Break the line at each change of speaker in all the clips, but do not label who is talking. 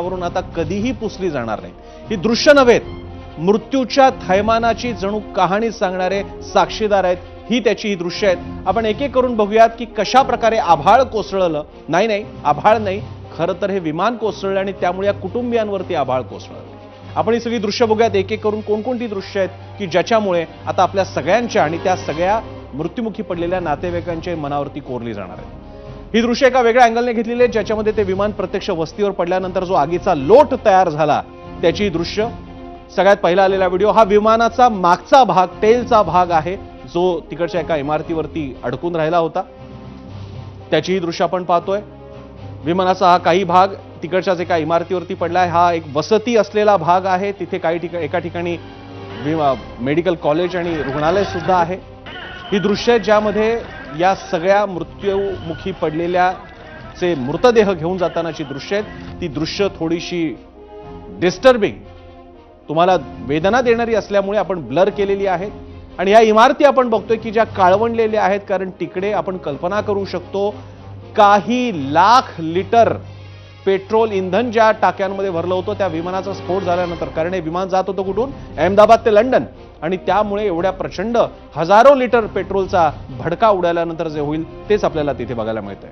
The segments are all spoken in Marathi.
वरून आता कधीही पुसली जाणार नाही. ही दृश्य नव्हेत मृत्यूच्या थैमानाची जणू कहाणी सांगणारे साक्षीदार आहेत ही त्याची ही दृश्य आहेत. आपण एक एक करून बघूयात की कशा प्रकारे आभाळ कोसळलं. नाही नाही आभाळ नाही खरं तर हे विमान कोसळलं आणि त्यामुळे या कुटुंबियांवरती आभाळ कोसळलं. आपण ही सगळी दृश्य बघूयात एक एक करून कोणकोणती दृश्य आहेत की ज्याच्यामुळे आता आपल्या सगळ्यांच्या आणि त्या सगळ्या मृत्युमुखी पडलेल्या नातेवाईकांच्या मनावरती कोरली जाणार आहेत. ही दृश्य एका वेगळ्या अँगलने घेतलेली आहेत ज्याच्यामध्ये ते विमान प्रत्यक्ष वस्तीवर पडल्यानंतर जो आगीचा लोट तयार झाला त्याची दृश्य. सगळ्यात पहिला आलेला व्हिडिओ हा विमानाचा मागचा भाग टेलचा भाग आहे जो तिकडच्या एका इमारतीवरती अडकून राहिला होता. त्याचीही दृश्य आपण पाहतोय. विमानाचा हा काही भाग तिकडच्याच एका इमारतीवरती पडलाय. हा एक वसती असलेला भाग आहे. तिथे काही ठिकाणी एका ठिकाणी मेडिकल कॉलेज आणि रुग्णालय सुद्धा आहे. ही दृश्य ज्यामध्ये या सगळ्या मृत्यूमुखी पडलेल्या चे मृतदेह घेऊन जातानाची दृश्य आहेत. ती दृश्य थोडीशी डिस्टर्बिंग तुम्हाला वेदना देणारी असल्यामुळे आपण ब्लर केलेली आहेत आणि या इमारती आपण बघतोय की ज्या काळवणलेल्या आहेत कारण तिकडे आपण कल्पना करू शकतो काही लाख लिटर पेट्रोल इंधन ज्या टाक्यांमध्ये भरलं होतं त्या विमानाचा स्फोट झाल्यानंतर. कारण हे विमान जात होतं कुठून? अहमदाबाद ते लंडन. आणि त्यामुळे एवढ्या प्रचंड हजारो लिटर पेट्रोलचा भडका उडाल्यानंतर जे होईल तेच आपल्याला तिथे बघायला मिळतंय.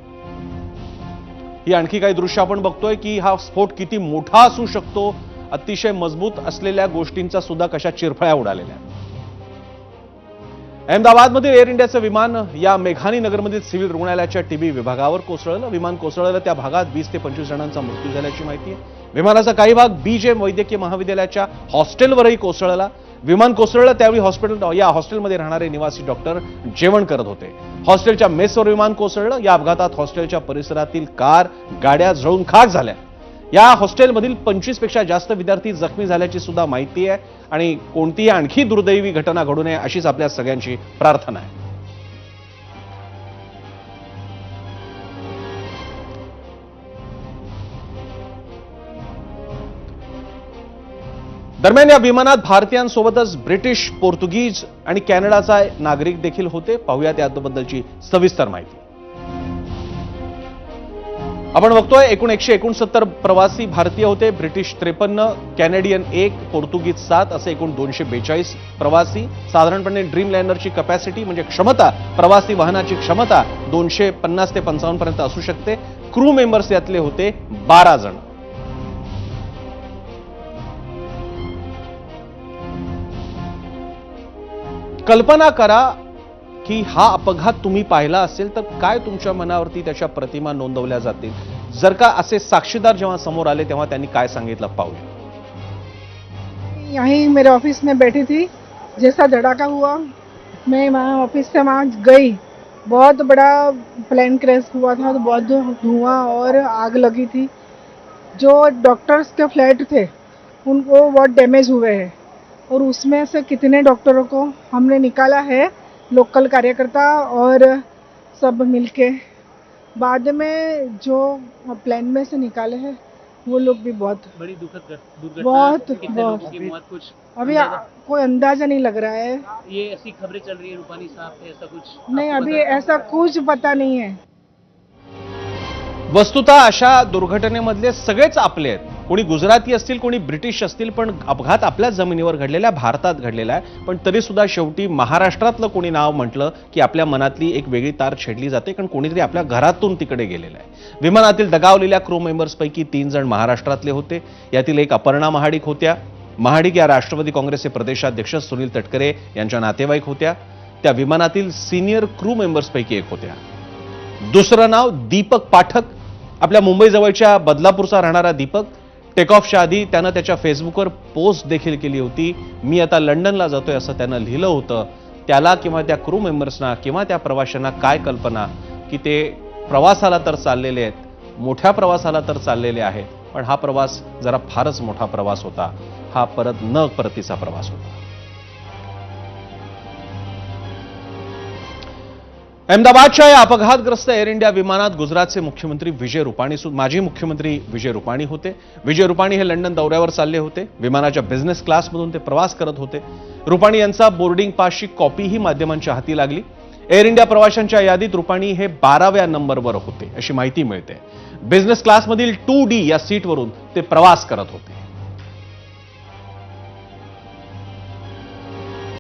ही आणखी काही दृश्य आपण बघतोय की हा स्फोट किती मोठा असू शकतो अतिशय मजबूत असलेल्या गोष्टींचा सुद्धा कशा चिरफळ्या उडालेल्या अहमदाबादमधील एअर इंडियाचं विमान या मेघानी नगरमधील सिव्हिल रुग्णालयाच्या टीबी विभागावर कोसळलं. विमान कोसळलं त्या भागात वीस ते पंचवीस जणांचा मृत्यू झाल्याची माहिती आहे. विमानाचा काही भाग बीजेएम वैद्यकीय महाविद्यालयाच्या हॉस्टेलवरही कोसळला. विमान कोसळलं त्यावेळी हॉस्पिटल या हॉस्टेलमध्ये राहणारे निवासी डॉक्टर जेवण करत होते. हॉस्टेलच्या मेसवर विमान कोसळलं या अपघातात हॉस्टेलच्या परिसरातील कार गाड्या जळून खाक झाल्या. या हॉस्टेलमधील पंचवीसपेक्षा जास्त विद्यार्थी जखमी झाल्याची सुद्धा माहिती आहे आणि कोणतीही आणखी दुर्दैवी घटना घडू नये अशीच आपल्या सगळ्यांची प्रार्थना आहे. दरम्यान या विमानात भारतीयांसोबतच ब्रिटिश पोर्तुगीज आणि कॅनडाचा नागरिक देखील होते. पाहूया त्याबद्दलची सविस्तर माहिती. आपण बघतोय एकूण एकशे एकोणसत्तर प्रवासी भारतीय होते. ब्रिटिश त्रेपन्न कॅनेडियन एक पोर्तुगीज सात असे एकूण दोनशे बेचाळीस प्रवासी. साधारणपणे ड्रीम लँडरची कपॅसिटी म्हणजे क्षमता प्रवासी वाहनाची क्षमता दोनशे पन्नास ते पंचावन्न पर्यंत असू शकते. क्रू मेंबर्स यातले होते बारा जण. कल्पना करा की हा अपघात तुम्ही पाहिला असेल तर काय तुमच्या मनावरती त्याच्या प्रतिमा नोंदवल्या जातील? जर का असे साक्षीदार जेव्हा समोर आले तेव्हा त्यांनी काय सांगितलं पाऊल
यहीं मेरे ऑफिस में बैठी थी जैसा धड़ाका हुआ. मैं वहाँ ऑफिस से वहाँ गई. बहुत बड़ा प्लेन क्रैश हुआ था तो बहुत धुआं और आग लगी थी. जो डॉक्टर्स के फ्लैट थे उनको बहुत डैमेज हुए हैं. और उसमें से कितने डॉक्टरों को हमने निकाला है लोकल कार्यकर्ता और सब मिलके। बाद में जो प्लान में से निकाले हैं वो लोग भी बहुत
बड़ी दुखद
बहुत, बहुत।
की मौत कुछ
अभी आ- कोई अंदाज़ा नहीं लग रहा है।
ये ऐसी खबरें चल रही है रूपानी साहब ऐसा कुछ
नहीं अभी ऐसा कुछ पता नहीं है।
वस्तुतः अशा दुर्घटनेमधले सगळेच आपले आहेत. कोणी गुजराती असतील कोणी ब्रिटिश असतील पण अपघात आपल्याच जमिनीवर घडलेला भारतात घडलेला आहे. पण तरी सुद्धा शेवटी महाराष्ट्रातलं कोणी नाव म्हटलं की आपल्या मनातली एक वेगळी तार छेडली जाते कारण कोणीतरी आपल्या घरातून तिकडे गेलेलं आहे. विमानातील दगावलेल्या क्रू मेंबर्सपैकी तीन जण महाराष्ट्रातले होते. यातील एक अपर्णा महाडिक होत्या. महाडिक या राष्ट्रवादी काँग्रेसचे प्रदेशाध्यक्ष सुनील तटकरे यांच्या नातेवाईक होत्या. त्या विमानातील सिनियर क्रू मेंबर्सपैकी एक होत्या. दुसरं नाव दीपक पाठक. आपल्या मुंबईजवळच्या बदलापूरचा राहणारा दीपक टेक ऑफच्या आधी त्यानं त्याच्या फेसबुकवर पोस्ट देखील केली होती मी आता लंडनला जातोय असं त्यानं लिहिलं होतं. त्याला किंवा त्या क्रू मेंबर्सना किंवा त्या प्रवाशांना काय कल्पना की ते प्रवासाला तर चाललेले आहेत मोठ्या प्रवासाला तर चाललेले आहेत पण हा प्रवास जरा फारच मोठा प्रवास होता. हा परत न परतीचा प्रवास होता. अहमदाबादच्या या अपघातग्रस्त एअर इंडिया विमानात गुजरातचे मुख्यमंत्री विजय रुपाणी माजी मुख्यमंत्री विजय रुपाणी होते. विजय रुपाणी हे लंडन दौऱ्यावर चालले होते. विमानाच्या बिझनेस क्लासमधून ते प्रवास करत होते. रुपाणी यांचा बोर्डिंग पासची कॉपीही माध्यमांच्या हाती लागली. एअर इंडिया प्रवाशांच्या यादीत रुपाणी हे बाराव्या नंबरवर होते अशी माहिती मिळते. बिझनेस क्लासमधील टू डी या सीटवरून ते प्रवास करत होते.